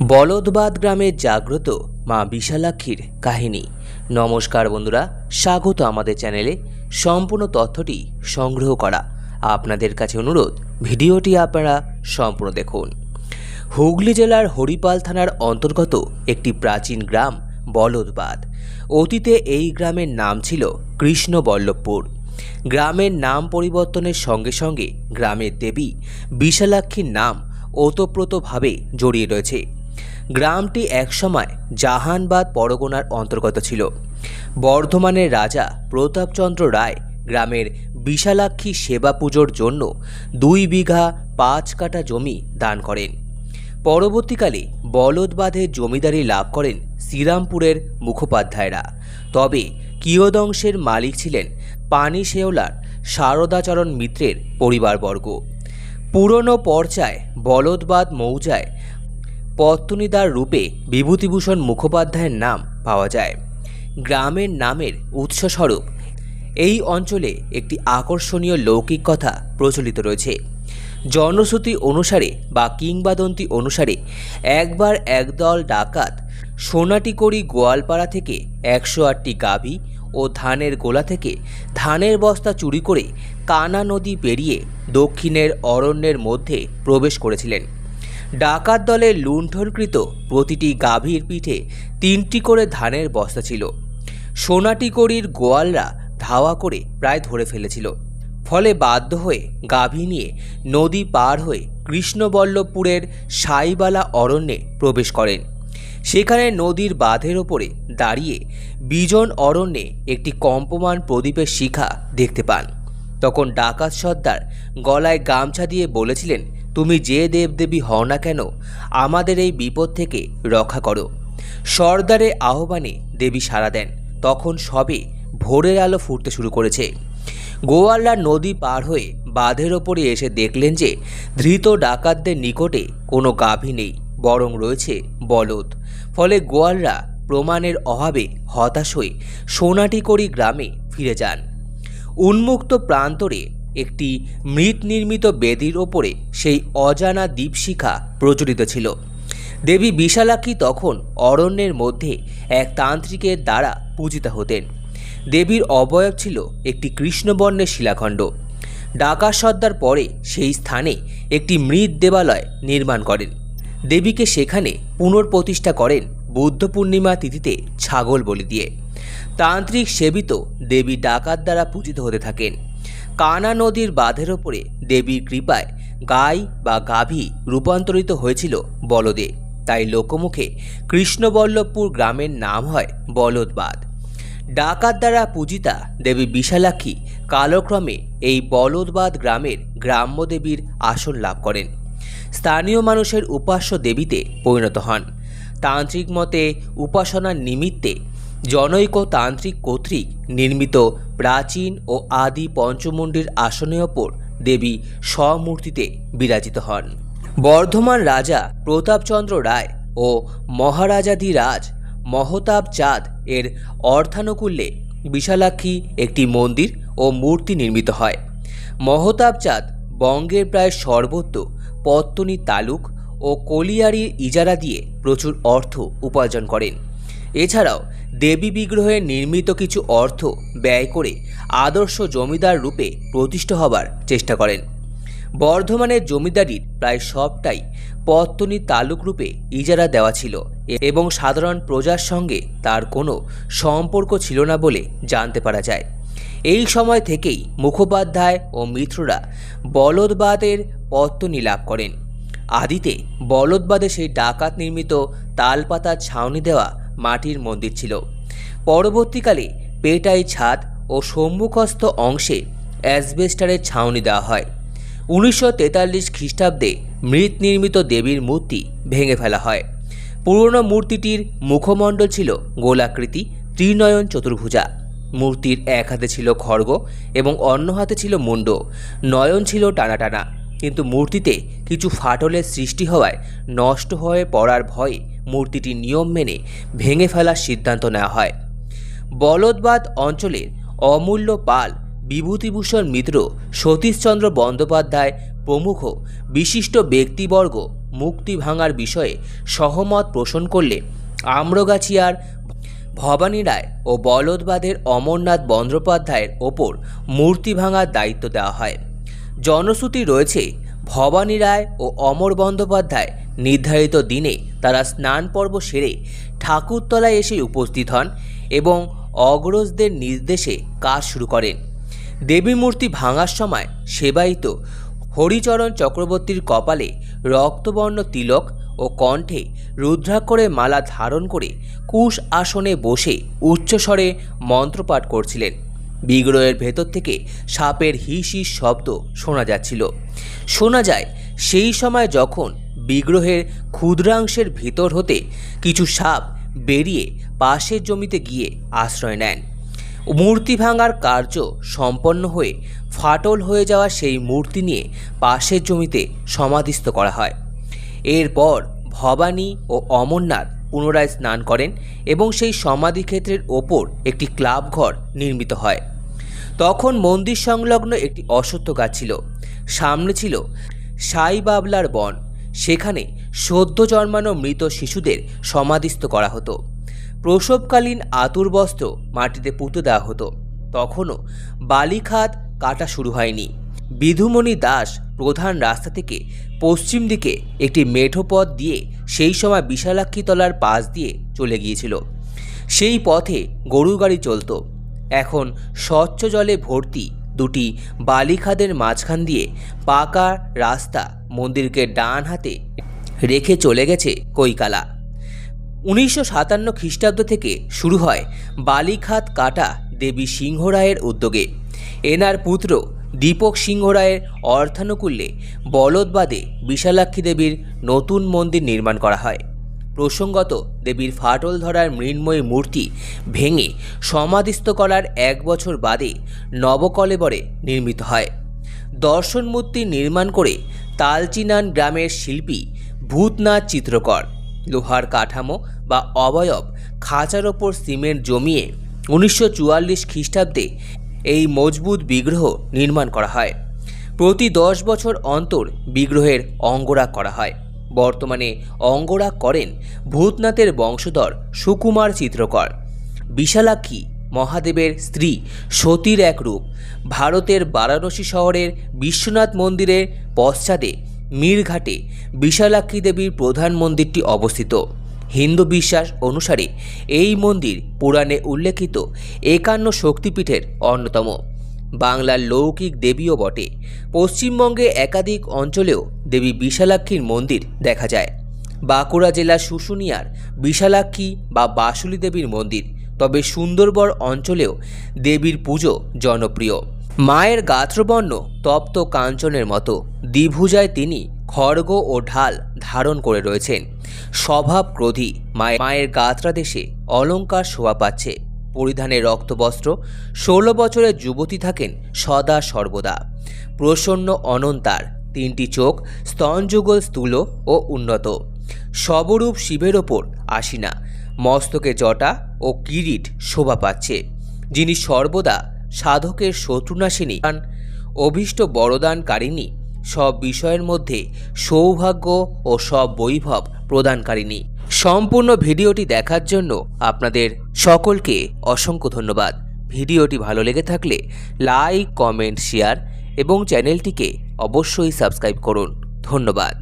বলদবাদ গ্রামের জাগ্রত মা বিশালাক্ষীর কাহিনী। নমস্কার বন্ধুরা, স্বাগত আমাদের চ্যানেলে। সম্পূর্ণ তথ্যটি সংগ্রহ করা আপনাদের কাছে অনুরোধ, ভিডিওটি আপনারা সম্পূর্ণ দেখুন। হুগলি জেলার হরিপাল থানার অন্তর্গত একটি প্রাচীন গ্রাম বলদবাদ। অতীতে এই গ্রামের নাম ছিল কৃষ্ণবল্লভপুর। গ্রামের নাম পরিবর্তনের সঙ্গে সঙ্গে গ্রামের দেবী বিশালাক্ষীর নাম ওতপ্রোতভাবে জড়িয়ে রয়েছে। গ্রামটি একসময় জাহানবাদ পরগনার অন্তর্গত ছিল। বর্ধমানের রাজা প্রতাপচন্দ্র রায় গ্রামের বিশালাক্ষী সেবা পুজোর জন্য দুই বিঘা পাঁচ কাটা জমি দান করেন। পরবর্তীকালে বলদবাঁধের জমিদারি লাভ করেন শ্রীরামপুরের মুখোপাধ্যায়রা। তবে কিয়দংশের মালিক ছিলেন পানি শেওলার শারদাচরণ মিত্রের পরিবারবর্গ। পুরনো পর্চায় বলদবাদ মৌজায় পত্তনিদার রূপে বিভূতিভূষণ মুখোপাধ্যায়ের নাম পাওয়া যায়। গ্রামের নামের উৎসস্বরূপ, এই অঞ্চলে একটি আকর্ষণীয় লৌকিক কথা প্রচলিত রয়েছে। জনশ্রুতি অনুসারে বা কিংবাদন্তি অনুসারে একবার একদল ডাকাত সোনাটিকড়ি গোয়ালপাড়া থেকে একশো আটটি গাভী ও ধানের গোলা থেকে ধানের বস্তা চুরি করে কানা নদী পেরিয়ে দক্ষিণের অরণ্যের মধ্যে প্রবেশ করেছিলেন। ডাকাত দলের লুণ্ঠনকৃত প্রতিটি গাভীর পিঠে তিনটি করে ধানের বস্তা ছিল। সোনাটি সোনাটিকড়ির গোয়ালরা ধাওয়া করে প্রায় ধরে ফেলেছিল। ফলে বাধ্য হয়ে গাভী নিয়ে নদী পার হয়ে কৃষ্ণবল্লভপুরের সাইবালা অরণ্যে প্রবেশ করেন। সেখানে নদীর বাঁধের ওপরে দাঁড়িয়ে বিজন অরণ্যে একটি কম্পমান প্রদীপের শিখা দেখতে পান। তখন ডাকাত সর্দার গলায় গামছা দিয়ে বলেছিলেন তুমি যে দেবদেবী হও না কেন, আমাদের এই বিপদ থেকে রক্ষা করো। সর্দারের আহ্বানে দেবী সাড়া দেন। তখন সবে ভোরের আলো ফুটতে শুরু করেছে। গোয়াল্লা নদী পার হয়ে বাঁধের ওপরে এসে দেখলেন যে, ধৃত ডাকাতদের নিকটে কোনো গাভী নেই, বরং রয়েছে বলদ। ফলে গোয়ালরা প্রমাণের অভাবে হতাশ হয়ে সোনাটিকড়ি গ্রামে ফিরে যান। উন্মুক্ত প্রান্তরে একটি মৃৎ নির্মিত বেদির ওপরে সেই অজানা দীপশিখা প্রচলিত ছিল। দেবী বিশালাক্ষী তখন অরণ্যের মধ্যে এক তান্ত্রিকের দ্বারা পূজিতা হতেন। দেবীর অবয়ব ছিল একটি কৃষ্ণবর্ণের শিলাখণ্ড। ডাকা সর্দার পরে সেই স্থানে একটি মৃৎ দেবালয় নির্মাণ করেন। দেবীকে সেখানে পুনর্প্রতিষ্ঠা করেন বুদ্ধ পূর্ণিমা তিথিতে ছাগল বলি দিয়ে। তান্ত্রিক সেবিত দেবী ডাকাত দ্বারা পূজিত হতে থাকেন। কানা নদীর বাঁধের ওপরে দেবীর কৃপায় গাই বা গাভী রূপান্তরিত হয়েছিল বলদে। তাই লোকমুখে কৃষ্ণবল্লভপুর গ্রামের নাম হয় বলদবাদ ডাকাত দ্বারা পূজিতা দেবী বিশালাক্ষী কালক্রমে এই বলদবাদ গ্রামের গ্রাম্য দেবীর আসন লাভ করেন। স্থানীয় মানুষের উপাস্য দেবীতে পরিণত হন। তান্ত্রিক মতে উপাসনার নিমিত্তে জনৈক তান্ত্রিক কর্তৃক নির্মিত প্রাচীন ও আদি পঞ্চমুণ্ডির আসনের ওপর দেবী স্বমূর্তিতে বিরাজিত হন। বর্ধমান রাজা প্রতাপচন্দ্র রায় ও মহারাজাধিরাজ মহতাব চাঁদ এর অর্থানুকূল্যে বিশালাক্ষী একটি মন্দির ও মূর্তি নির্মিত হয়। মহতাব চাঁদ বঙ্গের প্রায় সর্বত্র পত্তনি তালুক ও কলিয়ারির ইজারা দিয়ে প্রচুর অর্থ উপার্জন করেন। এছাড়াও, দেবী বিগ্রহে নির্মিত কিছু অর্থ ব্যয় করে আদর্শ জমিদার রূপে প্রতিষ্ঠিত হবার চেষ্টা করেন। বর্ধমানের জমিদারির প্রায় সবটাই পত্তনি তালুক রূপে ইজারা দেওয়া ছিল এবং সাধারণ প্রজার সঙ্গে তার কোনো সম্পর্ক ছিল না বলে জানতে পারা যায়। এই সময় থেকেই মুখোপাধ্যায় ও মিত্ররা বলদবাদের পত্তনি লাভ করেন। আদিতে বলদবাদে সেই ডাকাত নির্মিত তালপাতার ছাউনি দেওয়া মাটির মন্দির ছিল। পরবর্তীকালে পেটাই ছাদ ও সম্মুখস্থ অংশে অ্যাসবেস্টারের ছাউনি দেওয়া হয়। উনিশশো তেতাল্লিশ খ্রিস্টাব্দে মৃৎ নির্মিত দেবীর মূর্তি ভেঙে ফেলা হয়। পুরনো মূর্তিটির মুখমণ্ডল ছিল গোলাকৃতি, ত্রিনয়ন চতুর্ভুজা। মূর্তির এক হাতে ছিল খড়গ এবং অন্য হাতে ছিল মুন্ড। নয়ন ছিল টানা টানা। কিন্তু মূর্তিতে কিছু ফাটলের সৃষ্টি হওয়ায় নষ্ট হয়ে পড়ার ভয়ে মূর্তিটি নিয়ম মেনে ভেঙে ফেলার সিদ্ধান্ত নেওয়া হয়। বলদবাদ অঞ্চলের অমূল্য পাল, বিভূতিভূষণ মিত্র, সতীশচন্দ্র বন্দ্যোপাধ্যায় প্রমুখ বিশিষ্ট ব্যক্তিবর্গ মুক্তি ভাঙার বিষয়ে সহমত পোষণ করলে আম্রগাছিয়ার ভবানী রায় ও বলদবাদের অমরনাথ বন্দ্যোপাধ্যায়ের ওপর মূর্তি ভাঙার দায়িত্ব দেওয়া হয়। জনশ্রুতি রয়েছে ভবানী রায় ও অমর বন্দ্যোপাধ্যায় নির্ধারিত দিনে তারা স্নান পর্ব সেরে ঠাকুরতলায় এসে উপস্থিত হন এবং অগ্রজদের নির্দেশে কাজ শুরু করেন। দেবী মূর্তি ভাঙার সময় সেবায়িত হরিচরণ চক্রবর্তীর কপালে রক্তবর্ণ তিলক ও কণ্ঠে রুদ্রাক্ষরে মালা ধারণ করে কুশ আসনে বসে উচ্চস্বরে মন্ত্রপাঠ করছিলেন। বিগ্রহের ভেতর থেকে সাপের হিস শব্দ শোনা যাচ্ছিল। শোনা যায়, সেই সময় যখন বিগ্রহের ক্ষুদ্রাংশের ভেতর হতে কিছু সাপ বেরিয়ে পাশের জমিতে গিয়ে আশ্রয় নেন। মূর্তি ভাঙার কার্য সম্পন্ন হয়ে ফাটল হয়ে যাওয়া সেই মূর্তি নিয়ে পাশের জমিতে সমাধিস্থ করা হয়। এরপর ভবানী ও অমরনাথ পুনরায় স্নান করেন এবং সেই সমাধিক্ষেত্রের ওপর একটি ক্লাব ঘর নির্মিত হয়। তখন মন্দির সংলগ্ন একটি অশ্বত্থ গাছ ছিল। সামনে ছিল সাই বাবলার বন। সেখানে সদ্য জন্মানো মৃত শিশুদের সমাধিস্থ করা হতো। প্রসবকালীন আতুর বস্ত্র মাটিতে পুঁতে দেওয়া হতো। তখনও বালিখাত কাটা শুরু হয়নি। বিধুমণি দাস প্রধান রাস্তা থেকে পশ্চিম দিকে একটি মেঠো পথ দিয়ে সেই সময় বিশালাক্ষীতলার পাশ দিয়ে চলে গিয়েছিল। সেই পথে গরু গাড়ি চলত। এখন স্বচ্ছ জলে ভর্তি দুটি বালিখাদের মাঝখান দিয়ে পাকা রাস্তা মন্দিরকে ডান হাতে রেখে চলে গেছে কৈকালা। উনিশশো সাতান্ন খ্রিস্টাব্দ থেকে শুরু হয় বালিখাত কাটা দেবী সিংহরায়ের উদ্যোগে। এনার পুত্র দীপক সিংহ রায়ের অর্থানুকূল্যে বলদবাদে বিশালাক্ষী দেবীর নতুন মন্দির নির্মাণ করা হয়। প্রসঙ্গত, দেবীর ফাটল ধরার মৃন্ময়ী মূর্তি ভেঙে সমাধিস্থ করার এক বছর বাদে নবকলেবরে নির্মিত হয়। দর্শন মূর্তি নির্মাণ করে তালচিনান গ্রামের শিল্পী ভূতনাথ চিত্রকর। লোহার কাঠামো বা অবয়ব খাঁচার ওপর সিমেন্ট জমিয়ে উনিশশো চুয়াল্লিশ খ্রিস্টাব্দে এই মজবুত বিগ্রহ নির্মাণ করা হয়। প্রতি দশ বছর অন্তর বিগ্রহের অঙ্গরাগ করা হয়। বর্তমানে অঙ্গরাগ করেন ভূতনাথের বংশধর সুকুমার চিত্রকর। বিশালাক্ষী মহাদেবের স্ত্রী সতীর এক রূপ। ভারতের বারাণসী শহরের বিশ্বনাথ মন্দিরের পশ্চাদে মীরঘাটে বিশালাক্ষী দেবীর প্রধান মন্দিরটি অবস্থিত। হিন্দু বিশ্বাস অনুসারে এই মন্দির পুরাণে উল্লেখিত একান্ন শক্তিপীঠের অন্যতম। বাংলার লৌকিক দেবীও বটে। পশ্চিমবঙ্গে একাধিক অঞ্চলেও দেবী বিশালাক্ষীর মন্দির দেখা যায়। বাঁকুড়া জেলার শুশুনিয়ার বিশালাক্ষী বা বাসুলী দেবীর মন্দির, তবে সুন্দরবন অঞ্চলেও দেবীর পুজো জনপ্রিয়। মায়ের গাত্রবর্ণ তপ্ত কাঞ্চনের মতো। দ্বিভুজায় তিনি খড়গ ও ঢাল ধারণ করে রয়েছেন। স্বভাব ক্রোধী মায়ের মায়ের গাত্রা দেশে অলঙ্কার শোভা পাচ্ছে। পরিধানে রক্তবস্ত্র। ষোলো বছরের যুবতী থাকেন সদা সর্বদা। প্রসন্ন অনন্তার তিনটি চোখ স্তনযুগল স্থূল ও উন্নত। সবরূপ শিবের ওপর আসিনা। মস্তকে জটা ও কিরিট শোভা পাচ্ছে। যিনি সর্বদা সাধকের শত্রুনাশিনী। অভীষ্ট বরদানকারিণী সব বিষয়ের মধ্যে সৌভাগ্য ও সব বৈভব প্রদানকারিণী। সম্পূর্ণ ভিডিওটি দেখার জন্য আপনাদের সকলকে অসংখ্য ধন্যবাদ। ভিডিওটি ভালো লেগে থাকলে লাইক, কমেন্ট, শেয়ার এবং চ্যানেলটিকে অবশ্যই সাবস্ক্রাইব করুন। ধন্যবাদ।